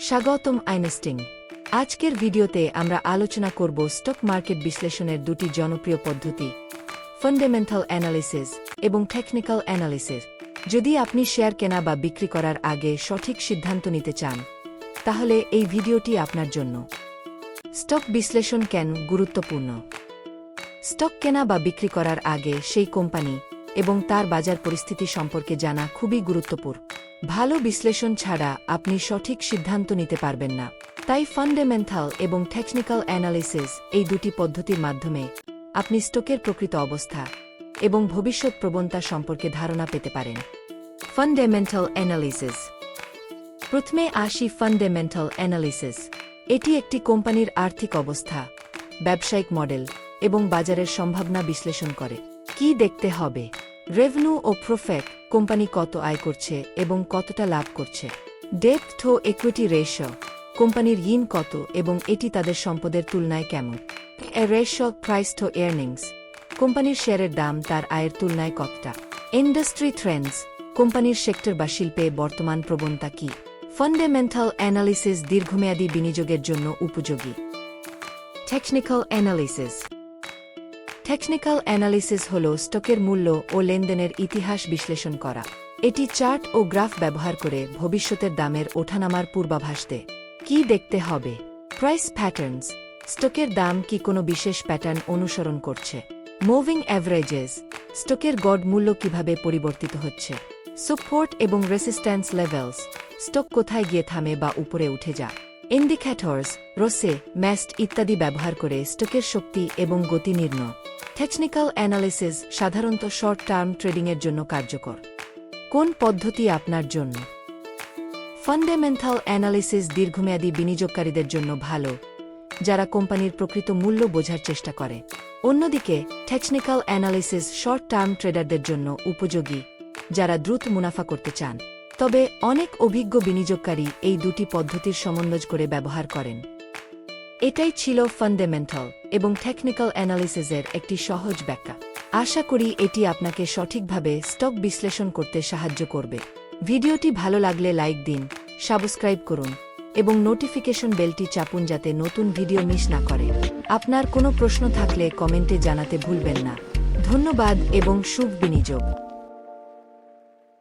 স্বাগতম আইনেস্টিং। আজকের ভিডিওতে আমরা আলোচনা করব স্টক মার্কেট বিশ্লেষণের দুটি জনপ্রিয় পদ্ধতি ফান্ডামেন্টাল অ্যানালিসিস এবং টেকনিক্যাল অ্যানালিসিস যদি আপনি শেয়ার কেনা বা বিক্রি করার আগে সঠিক সিদ্ধান্ত নিতে চান, তাহলে এই ভিডিওটি আপনার জন্য। স্টক বিশ্লেষণ কেন গুরুত্বপূর্ণ? স্টক কেনা বা বিক্রি করার আগে সেই কোম্পানি এবং তার বাজার পরিস্থিতি সম্পর্কে জানা খুবই গুরুত্বপূর্ণ। ভালো বিশ্লেষণ ছাড়া আপনি সঠিক সিদ্ধান্ত নিতে পারবেন না। তাই ফান্ডামেন্টাল এবং টেকনিক্যাল অ্যানালিসিস এই দুটি পদ্ধতির মাধ্যমে আপনি স্টকের প্রকৃত অবস্থা এবং ভবিষ্যৎ প্রবণতা সম্পর্কে ধারণা পেতে পারেন। ফান্ডামেন্টাল অ্যানালিসিস প্রথমে আসি ফান্ডামেন্টাল অ্যানালিসিস এটি একটি কোম্পানির আর্থিক অবস্থা, ব্যবসায়িক মডেল এবং বাজারের সম্ভাবনা বিশ্লেষণ করে। কি দেখতে হবে? রেভিনিউ ও প্রফেট কোম্পানি কত আয় করছে এবং কতটা লাভ করছে? ডেথ টো ইকুইটি রেশিও কোম্পানির ইন কত এবং এটি তাদের সম্পদের তুলনায় কেমন? এ রেশিও প্রাইস টো এয়ার্নিংস কোম্পানির শেয়ারের দাম তার আয়ের তুলনায় কতটা? ইন্ডাস্ট্রি ট্রেন্ডস কোম্পানির সেক্টর বা শিল্পে বর্তমান প্রবণতা কি? ফান্ডামেন্টাল অ্যানালিসিস দীর্ঘমেয়াদী বিনিয়োগের জন্য উপযোগী। টেকনিক্যাল অ্যানালিসিস টেকনিক্যাল অ্যানালিসিস হল স্টকের মূল্য ও লেনদেনের ইতিহাস বিশ্লেষণ করা। এটি চার্ট ও গ্রাফ ব্যবহার করে ভবিষ্যতের দামের ওঠানামার পূর্বাভাস দেয় কি দেখতে হবে? প্রাইস প্যাটার্নস স্টকের দাম কি কোনো বিশেষ প্যাটার্ন অনুসরণ করছে? মুভিং অ্যাভারেজেস স্টকের গড় মূল্য কীভাবে পরিবর্তিত হচ্ছে? সাপোর্ট এবং রেসিস্ট্যান্স লেভেলস স্টক কোথায় গিয়ে থামে বা উপরে উঠে যায় ইন্ডিকেটর্স রোসে ম্যাস্ট ইত্যাদি ব্যবহার করে স্টকের শক্তি এবং গতি নির্ণয়। টেকনিক্যাল অ্যানালিসিস সাধারণত শর্ট টার্ম ট্রেডিংয়ের জন্য কার্যকর। কোন পদ্ধতি আপনার জন্য? ফান্ডামেন্টাল অ্যানালিসিস দীর্ঘমেয়াদী বিনিয়োগকারীদের জন্য ভালো, যারা কোম্পানির প্রকৃত মূল্য বোঝার চেষ্টা করে। অন্যদিকে টেকনিক্যাল অ্যানালিসিস শর্ট টার্ম ট্রেডারদের জন্য উপযোগী, যারা দ্রুত মুনাফা করতে চান। তবে অনেক অভিজ্ঞ বিনিয়োগকারী এই দুটি পদ্ধতির সমন্বয় করে ব্যবহার করেন। এটাই ছিল ফান্ডামেন্টাল এবং টেকনিক্যাল অ্যানালিসিসের একটি সহজ ব্যাখ্যা। আশা করি এটি আপনাকে সঠিকভাবে স্টক বিশ্লেষণ করতে সাহায্য করবে। ভিডিওটি ভালো লাগলে লাইক দিন সাবস্ক্রাইব করুন এবং নোটিফিকেশন বেলটি চাপুন যাতে নতুন ভিডিও মিস না করে। আপনার কোনো প্রশ্ন থাকলে কমেন্টে জানাতে ভুলবেন না। ধন্যবাদ এবং শুভ বিনিয়োগ।